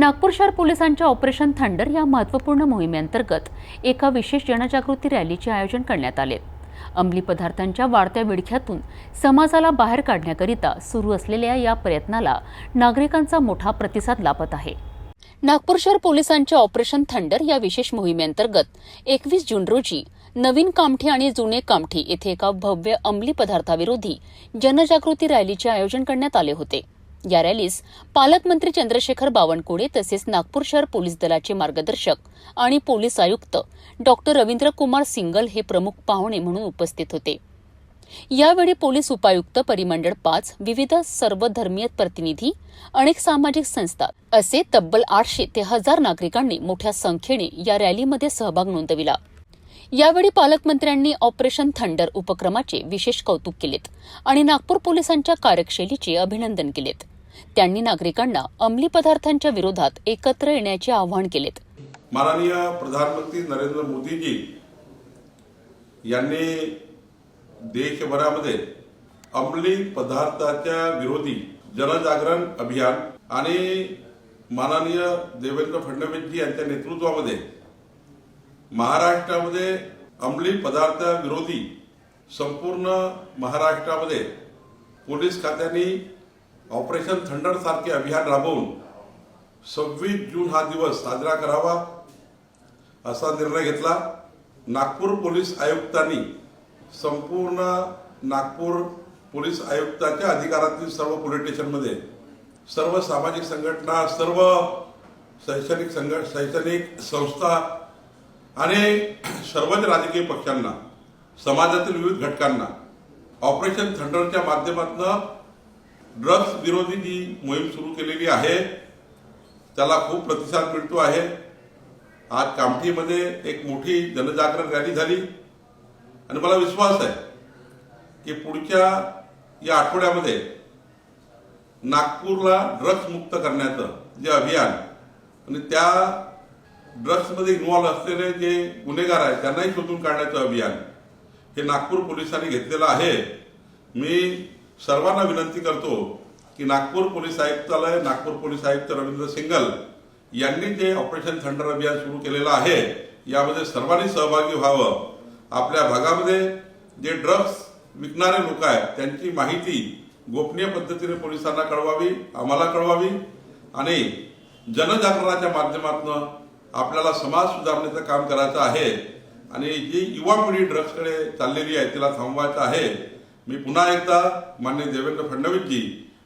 नागपूर शहर पोलिसांच्या operation thunder या महत्त्वपूर्ण मोहिमेअंतर्गत एका विशेष जनजागृती रॅलीचे आयोजन करण्यात आले. अंमली पदार्थांच्या वाढत्या विडख्यातून समाजाला बाहेर काढण्याकरिता सुरू असलेल्या या प्रयत्नाला नागरिकांचा मोठा प्रतिसाद लाभत आहे. नागपूर शहर पोलिसांच्या ऑपरेशन थंडर या विशेष मोहिमेअंतर्गत एकवीस जून रोजी नवीन कामठी आणि जुने कामठी येथे एका भव्य अंमली पदार्थाविरोधी जनजागृती रॅलीचे आयोजन करण्यात आले होते. या रॅलीस पालकमंत्री चंद्रशेखर बावनकुळे तसेच नागपूर शहर पोलीस दलाचे मार्गदर्शक आणि पोलीस आयुक्त डॉक्टर रवींद्र कुमार सिंगल हे प्रमुख पाहुणे म्हणून उपस्थित होते. यावेळी पोलीस उपायुक्त परिमंडळ पाच विविध सर्वधर्मीय प्रतिनिधी अनेक सामाजिक संस्था असे तब्बल आठशे ते हजार नागरिकांनी मोठ्या संख्येने या रॅलीमध्ये सहभाग नोंदविला. यावेळी पालकमंत्र्यांनी ऑपरेशन थंडर उपक्रमाचे विशेष कौतुक केलेत आणि नागपूर पोलिसांच्या कार्यशैलीचे अभिनंदन केलेत. त्यांनी नागरिकांना अंमली पदार्थांच्या विरोधात एकत्र येण्याचे आवाहन केलेत. माननीय प्रधानमंत्री नरेंद्र मोदीजी यांनी देशभरामध्ये अंमली पदार्थाच्या विरोधी जनजागरण अभियान आणि माननीय देवेंद्र फडणवीसजी यांच्या नेतृत्वामध्ये महाराष्ट्रामध्ये अंमली पदार्थ विरोधी संपूर्ण महाराष्ट्रामध्ये पोलीस खात्याने ऑपरेशन थंडर सारखे अभियान राबवून सव्वीस जून हा दिवस साजरा करावा असा निर्णय घेतला. नागपूर पोलीस आयुक्तांनी संपूर्ण नागपूर पोलीस आयुक्ताच्या अधिकारातील सर्व पोलीस स्टेशनमध्ये सर्व सामाजिक संघटना सर्व शैक्षणिक संघ शैक्षणिक संस्था आणि सर्वच राजकीय पक्षांना समाजातील विविध घटकांना ऑपरेशन थंडरच्या माध्यमातून ड्रग्ज विरोधी जी मोहीम सुरू केलेली आहे त्याला खूप प्रतिसाद मिळतो आहे. आज कामठीमध्ये एक मोठी जनजागरण रॅली झाली. आणि मला विश्वास आहे की पुढच्या या आठवड्यामध्ये नागपूरला ड्रग्स मुक्त करण्याचं जे अभियान आणि त्या ड्रग्समध्ये इन्व्हॉल्व असलेले जे गुन्हेगार आहेत त्यांनाही शोधून काढण्याचं अभियान हे नागपूर पोलिसांनी घेतलेलं आहे. मी सर्वांना विनंती करतो की नागपूर पोलीस आयुक्तालय नागपूर पोलीस आयुक्त रवींद्र सिंगल यांनी जे ऑपरेशन थंडर अभियान सुरू केलेलं आहे यामध्ये सर्वांनी सहभागी व्हावं. आपल्या भागामध्ये जे ड्रग्ज विकणारे लोक आहेत त्यांची माहिती गोपनीय पद्धतीने पोलिसांना कळवावी आम्हाला कळवावी आणि जनजागरणाच्या माध्यमातून आपल्याला समाज सुधारण्याचं काम करायचं आहे आणि जी युवा पिढी ड्रग्सकडे चाललेली आहे तिला थांबवायचं आहे मी पुन्हा एकदा माननीय देवेंद्र फडणवीसजी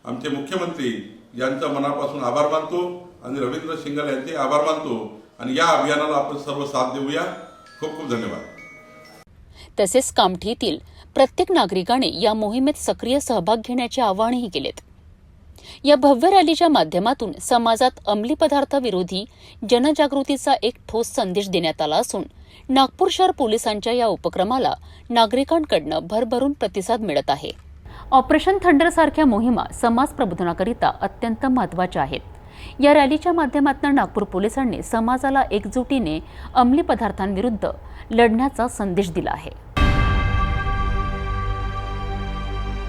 आमचे मुख्यमंत्री यांचा मनापासून आभार मानतो आणि रवींद्र सिंगल यांचे आभार मानतो आणि या अभियानाला आपण सर्व साथ देऊया. खूप खूप धन्यवाद. तसेच कामठीतील प्रत्येक नागरिकाने या मोहिमेत सक्रिय सहभाग घेण्याचे आवाहनही केलेत. या भव्य रॅलीच्या माध्यमातून समाजात अंमली पदार्थाविरोधी जनजागृतीचा एक ठोस संदेश देण्यात आला असून नागपूर शहर पोलिसांच्या या उपक्रमाला नागरिकांकडनं भरभरून प्रतिसाद मिळत आहे. ऑपरेशन थंडर सारख्या मोहिमा समाज प्रबोधनाकरिता अत्यंत महत्त्वाच्या आहेत. या रॅलीच्या माध्यमातून नागपूर पोलिसांनी समाजाला एकजुटीने अंमली पदार्थांविरुद्ध लढण्याचा संदेश दिला आहे.